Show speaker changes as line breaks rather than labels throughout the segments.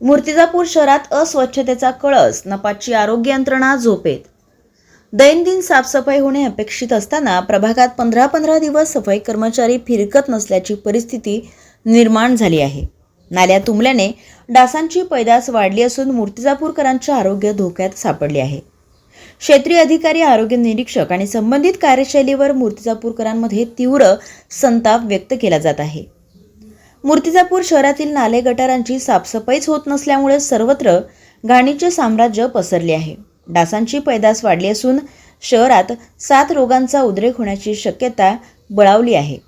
मूर्तिजापूर शहरात अस्वच्छतेचा कळस नपाची आरोग्य यंत्रणा झोपेत. दैनंदिन साफसफाई होणे अपेक्षित असताना प्रभागात पंधरा पंधरा दिवस सफाई कर्मचारी फिरकत नसल्याची परिस्थिती निर्माण झाली आहे. नाल्या तुंबल्याने डासांची पैदास वाढली असून मूर्तिजापूरकरांचे आरोग्य धोक्यात सापडले आहे. क्षेत्रीय अधिकारी आरोग्य निरीक्षक आणि संबंधित कार्यशैलीवर मूर्तिजापूरकरांमध्ये तीव्र संताप व्यक्त केला जात आहे. मूर्तिजापूर शहरातील नाले गटारांची साफसफाईच होत नसल्यामुळे सर्वत्र घाणीचे साम्राज्य पसरले आहे. डासांची पैदास वाढली असून शहरात सात रोगांचा उद्रेक होण्याची शक्यता बळावली आहे.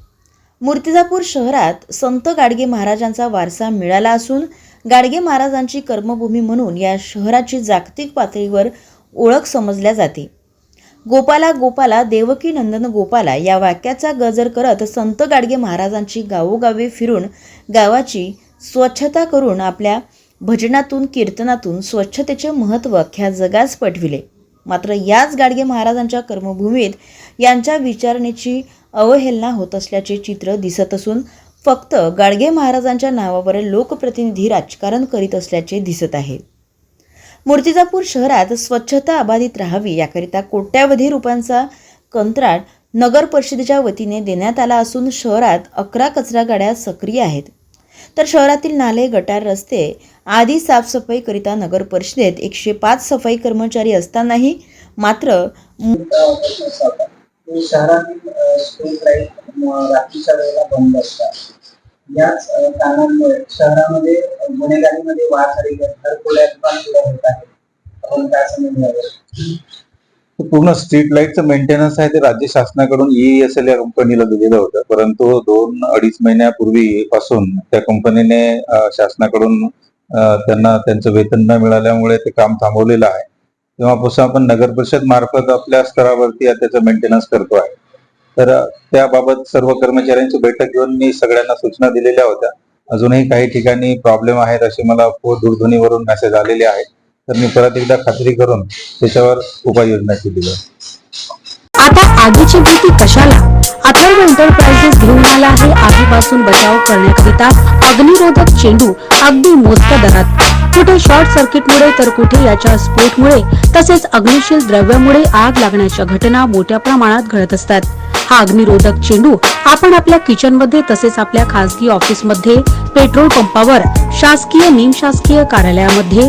मूर्तिजापूर शहरात संत गाडगे महाराजांचा वारसा मिळाला असून गाडगे महाराजांची कर्मभूमी म्हणून या शहराची जागतिक पातळीवर ओळख समजल्या जाते. गोपाला गोपाला देवकी नंदन गोपाला या वाक्याचा गजर करत संत गाडगे महाराजांची गावोगावी फिरून गावाची स्वच्छता करून आपल्या भजनातून कीर्तनातून स्वच्छतेचे महत्त्व अख्ख्या जगास पटविले. मात्र याच गाडगे महाराजांच्या कर्मभूमीत यांच्या विचारणेची अवहेलना होत असल्याचे चित्र दिसत असून फक्त गाडगे महाराजांच्या नावावर लोकप्रतिनिधी राजकारण करीत असल्याचे दिसत आहे. मूर्तिजापूर शहरात स्वच्छता अबाधित राहावी याकरिता कोट्यावधी रुपयांचा कंत्राट नगर परिषदेच्या वतीने देण्यात आला असून शहरात अकरा कचरा गाड्या सक्रिय आहेत. तर शहरातील नाले गटार रस्ते आदी साफसफाईकरिता नगर परिषदेत एकशे पाच सफाई कर्मचारी असतानाही मात्र
शहरातील स्ट्रीट लाइट रात्रीच्या वेळेला बंद असतात. याच कारणांमुळे शहरामध्ये गुन्हेगारीमध्ये वाढ झाली आहे. घरफोड्या
पूर्ण स्ट्रीट लाईटचं मेंटेनन्स आहे ते राज्य शासनाकडून ईएसएल या कंपनीला दिलेलं होतं. परंतु दोन अडीच महिन्यापूर्वी पासून त्या कंपनीने शासनाकडून त्यांना त्यांचं वेतन न मिळाल्यामुळे ते काम थांबवलेलं आहे. तेव्हापासून आपण नगर परिषद मार्फत आपल्या स्तरावरती त्याचं मेंटेनन्स करतो आहे. तर त्याबाबत सर्व कर्मचाऱ्यांची बैठक घेऊन मी सगळ्यांना सूचना दिलेल्या होत्या. अजूनही काही ठिकाणी प्रॉब्लेम आहेत असे मला दूरध्वनीवरून मेसेज आलेले आहेत. तर मी परत एकदा खात्री करून त्याच्यावर उपाययोजना केली.
आता आगीची भीती कशाला? अथर्व एंटरप्राइजेस घेऊन आला आहे. आगीपासून बचाव करण्याकरिता अग्निरोधक चेंडू अगदी मोजक्या दरात. कुठे शॉर्ट सर्किटमुळे तर कुठे याच्या स्फोटमुळे तसेच अग्निशील द्रव्यामुळे आग लागण्याच्या घटना मोठ्या प्रमाणात घडत असतात. हा अग्निरोधक चेंडू आपण आपल्या किचनमध्ये तसेच आपल्या खासगी ऑफिसमध्ये पेट्रोल पंपावर शासकीय निमशासकीय कार्यालयामध्ये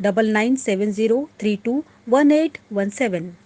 9970321817.